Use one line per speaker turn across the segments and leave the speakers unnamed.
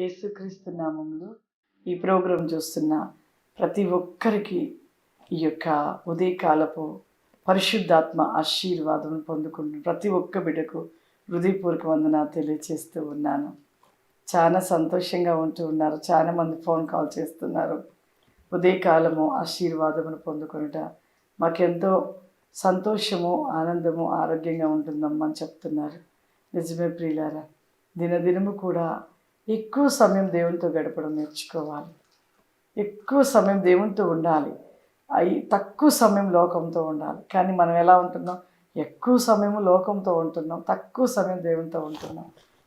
యేసుక్రీస్తు నామంలో ఈ ప్రోగ్రాం చూస్తున్న ప్రతి ఒక్కరికి ఈ యొక్క ఉదయకాలపు పరిశుద్ధాత్మ ఆశీర్వాదం పొందుకున్న ప్రతి ఒక్క బిడ్డకు హృదయపూర్వక వందన తెలియచేస్తూ ఉన్నాను. చాలా సంతోషంగా ఉంటూ ఉన్నారు. చాలా మంది ఫోన్ కాల్ చేస్తున్నారు. ఉదయకాలము ఆశీర్వాదమును పొందుకొనుట మాకెంతో సంతోషము ఆనందము ఆరోగ్యంగా ఉంటుందమ్మా అని చెప్తున్నారు. నిజమే ప్రియులారా దినదినము కూడా ఎక్కువ సమయం దేవునితో గడపడం నేర్చుకోవాలి. ఎక్కువ సమయం దేవునితో ఉండాలి. అయి తక్కువ సమయం లోకంతో ఉండాలి. కానీ మనం ఎలా ఉంటున్నాం? ఎక్కువ సమయం లోకంతో ఉంటున్నాం. తక్కువ సమయం దేవునితో ఉంటున్నాం.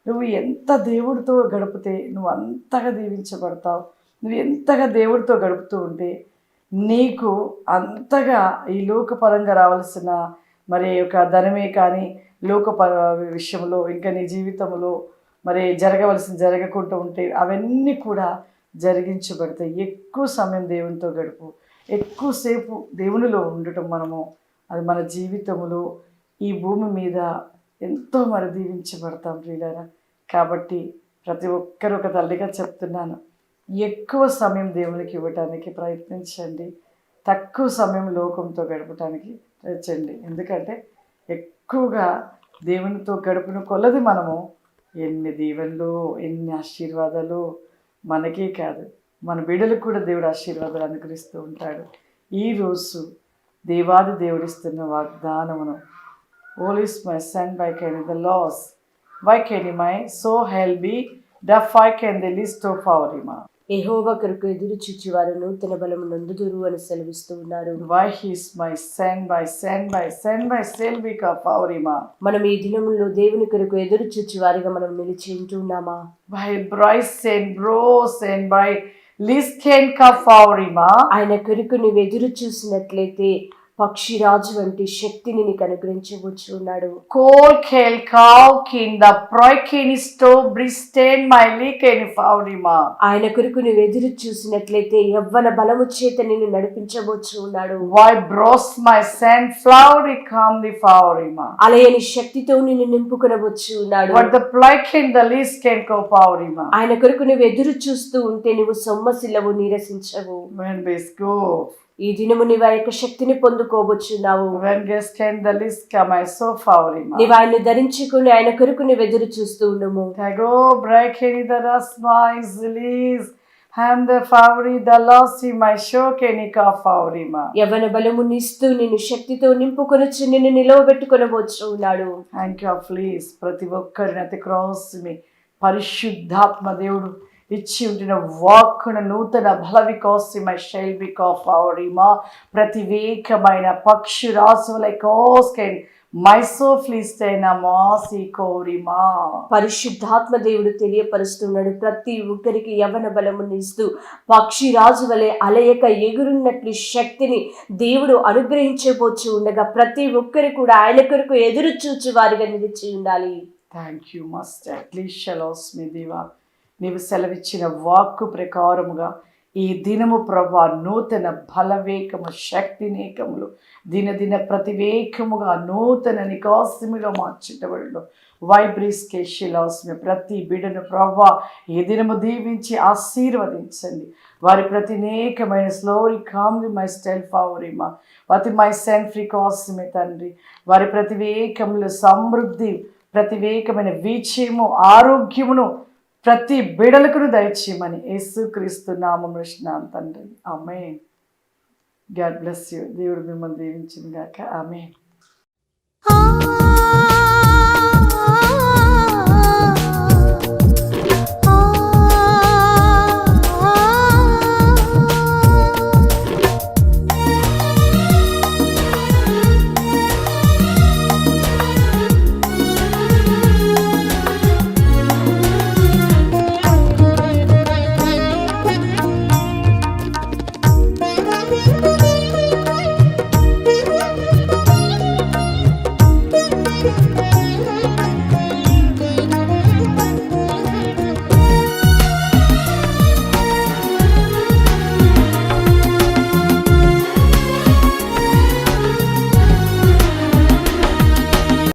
నువ్వు ఎంత దేవుడితో గడిపితే నువ్వు అంతగా దీవించబడతావు. నువ్వు ఎంతగా దేవుడితో గడుపుతూ ఉంటే నీకు అంతగా ఈ లోకపరంగా రావాల్సిన మరి యొక్క ధనమే కానీ లోకపర విషయంలో ఇంకా నీ జీవితంలో మరి జరగవలసిన జరగకుండా ఉంటే అవన్నీ కూడా జరిగించబడతాయి. ఎక్కువ సమయం దేవునితో గడుపు. ఎక్కువసేపు దేవునిలో ఉండటం మనము అది మన జీవితంలో ఈ భూమి మీద ఎంతో మరి దీవించబడతాం ప్రియులారా. కాబట్టి ప్రతి ఒక్కరు ఒక తల్లిగా చెప్తున్నాను ఎక్కువ సమయం దేవునికి ఇవ్వటానికి ప్రయత్నించండి. తక్కువ సమయం లోకంతో గడపటానికి ప్రయత్నించండి. ఎందుకంటే ఎక్కువగా దేవునితో గడుపున కొలది మనము ఎన్ని దీవెనలు ఎన్ని ఆశీర్వాదాలు మనకే కాదు మన బిడ్డలకు కూడా దేవుడు ఆశీర్వాదాలు అనుగ్రహిస్తూ ఉంటాడు. ఈరోజు దేవాది దేవుడిస్తున్న వాగ్దానమును ఓలీస్ my son by can the loss why can my so hell be the phi can the list of our ఇమా
యెహోవా కొరకు ఎదురు చూచువారు నూతన బలము నందుదురు అని సెలవిస్తూ ఉన్నారు.
Why he's my son by son by son by sell big of ఇమా
మనం ఈ దినముల్లో దేవుని కొరకు ఎదురు చూచువారిగా మనం నిలిచి ఉంటున్నామా?
By Bryce and Bros and by Liz Ken Kafaurima.
ఆయన కొరకు నువ్వు ఎదురు చూసినట్లయితే పక్షిరాజు వంటి శక్తిని నీకు అనుగ్రహించి ఉన్నాడు
కోల్ ఖేల్ కావ్ Kin the Proikin Sto Bristen my Lik and
ఆయన కొరకు నువ్వు ఎదురు చూసినట్లయితే యవ్వన బలము చేత నిన్ను నడిపించవచ్చు ఉన్నాడు
why bros my son flowery come the ఫౌరిమా
అలయని శక్తితో నిన్ను నింపుకొనవచ్చు ఉన్నాడు
What the the lease can go ఫౌరిమా
ఆయన కొరకు నువ్వు ఎదురు చూస్తూ ఉంటే నువ్వు సొమ్మసిల్లవు నీరసించవు.
వెన్ బేస్ గో
ఈ దినము నీవు యొక్క శక్తిని
Liz come I so Faurima.
నీవు ఆయన్ని ధరించుకుని ఆయన కొరకు నువ్వు ఎదురు చూస్తూ ఉండము
Tago breaking the rasma is Liz. Ham the Favori the lossy my show Kenika Faurima.
యవన బలముని ఇస్తూ నిన్ను శక్తితో నింపుకొనొచ్చు నిన్ను నిలవబెట్టుకొనవచ్చు ఉన్నాడు
థ్యాంక్ యూ ప్లీజ్ ప్రతి ఒక్కరిని అతి క్రాస్ మీ పరిశుద్ధాత్మ దేవుడు ఇచ్చి ఉండిన వాక్కును నూతన బల వికోసిమ శైల్బి కాఫావరిమా ప్రతివేకమైన పక్షి రాసుల కోస్కెన్ మైసోఫ్లిస్టైన మాసి కోరిమా.
పరిశుద్ధాత్మ దేవుడు తెలియపరుస్తున్నాడు. ప్రతి ఒక్కరికి యవన బలముని ఇస్తూ పక్షి రాజు వలె అలయక ఎగురున్నట్లు శక్తిని దేవుడు అనుగ్రహించబోచు ఉండగా ప్రతి ఒక్కరి కూడా ఆయన కొరకు ఎదురు చూచు వారిగా నిలిచి ఉండాలి.
Thank you must at least షలోస్ మీ దివా నీవు సెలవిచ్చిన వాక్కు ప్రకారముగా ఈ దినము ప్రభా నూతన బలవేకము శక్తినేకములు దినదిన ప్రతివేకముగా నూతన నికాసముగా మార్చిటబడిలో వైబ్రిస్ కేశిలాస్మి ప్రతి బిడను ప్రభా ఈ దినము దీవించి ఆశీర్వదించండి. వారి ప్రతినేకమైన స్లోరీ కామ్లీ మై స్టైల్ ఫావరిమా. అతి మై సెన్ ఫ్రీ కాస్మి తండ్రి. వారి ప్రతివేకములు సమృద్ధి ప్రతివేకమైన వీచయము ఆరోగ్యమును ప్రతి బిడలకును దయచేయమని యేసుక్రీస్తు నామం తండ్రి. ఆమె గాడ్ బ్లెస్ యూ. దేవుడు మిమ్మల్ని దీవించింది గాక. ఆమె